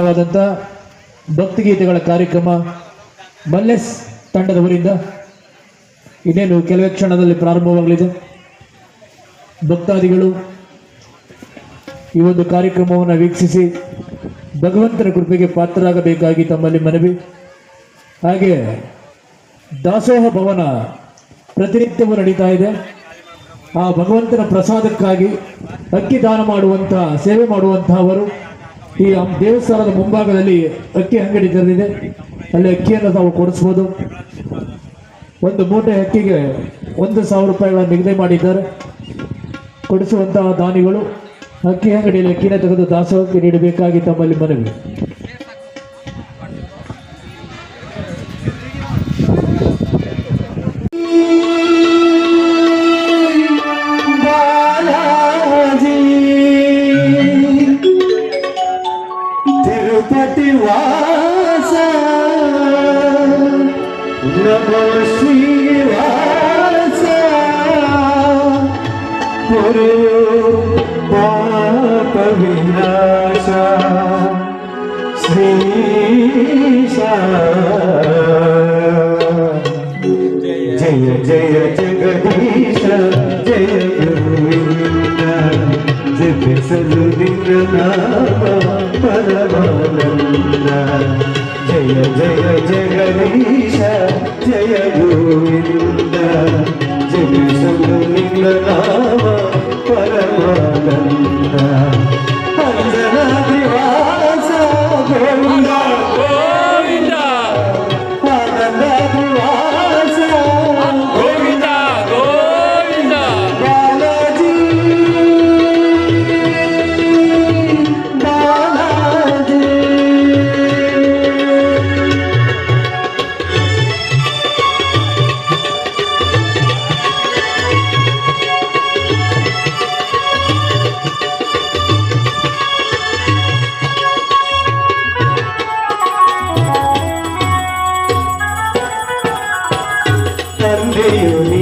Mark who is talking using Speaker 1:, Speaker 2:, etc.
Speaker 1: ವಾದಂಥ ಭಕ್ತಿಗೀತೆಗಳ ಕಾರ್ಯಕ್ರಮ ಮಲ್ಲೆಸ್ ತಂಡದವರಿಂದ ಇನ್ನೇನು ಕೆಲವೇ ಕ್ಷಣದಲ್ಲಿ ಪ್ರಾರಂಭವಾಗಲಿದೆ. ಭಕ್ತಾದಿಗಳು ಈ ಒಂದು ಕಾರ್ಯಕ್ರಮವನ್ನು ವೀಕ್ಷಿಸಿ ಭಗವಂತನ ಕೃಪೆಗೆ ಪಾತ್ರರಾಗಬೇಕಾಗಿ ತಮ್ಮಲ್ಲಿ ಮನವಿ. ಹಾಗೆ ದಾಸೋಹ ಭವನ ಪ್ರತಿನಿತ್ಯವೂ ನಡೀತಾ ಇದೆ. ಆ ಭಗವಂತನ ಪ್ರಸಾದಕ್ಕಾಗಿ ಅಕ್ಕಿ ದಾನ ಮಾಡುವಂತಹ, ಸೇವೆ ಮಾಡುವಂತಹವರು ಈ ದೇವಸ್ಥಾನದ ಮುಂಭಾಗದಲ್ಲಿ ಅಕ್ಕಿ ಅಂಗಡಿ ತೆರೆದಿದೆ. ಅಲ್ಲಿ ಅಕ್ಕಿಯನ್ನು ನಾವು ಕೊಡಿಸ್ಬೋದು. ಒಂದು ಮೂಟೆ ಅಕ್ಕಿಗೆ ಒಂದು ಸಾವಿರ ರೂಪಾಯಿಗಳ ನಿಗದಿ ಮಾಡಿದ್ದಾರೆ. ಕೊಡಿಸುವಂತಹ ದಾನಿಗಳು ಅಕ್ಕಿ ಅಂಗಡಿಯಲ್ಲಿ ಅಕ್ಕಿನ ತೆಗೆದು ದಾಸೋಹಕ್ಕೆ ನೀಡಬೇಕಾಗಿ ತಮ್ಮಲ್ಲಿ ಮನವಿ.
Speaker 2: तिरुपति वास नमो श्रीवास पाप विनाश श्री जय जय जगदीश जय गोविंद जग
Speaker 3: सलु
Speaker 2: दिन
Speaker 3: జయ జయ
Speaker 2: జగదీశ జయ ತಂದೆಯು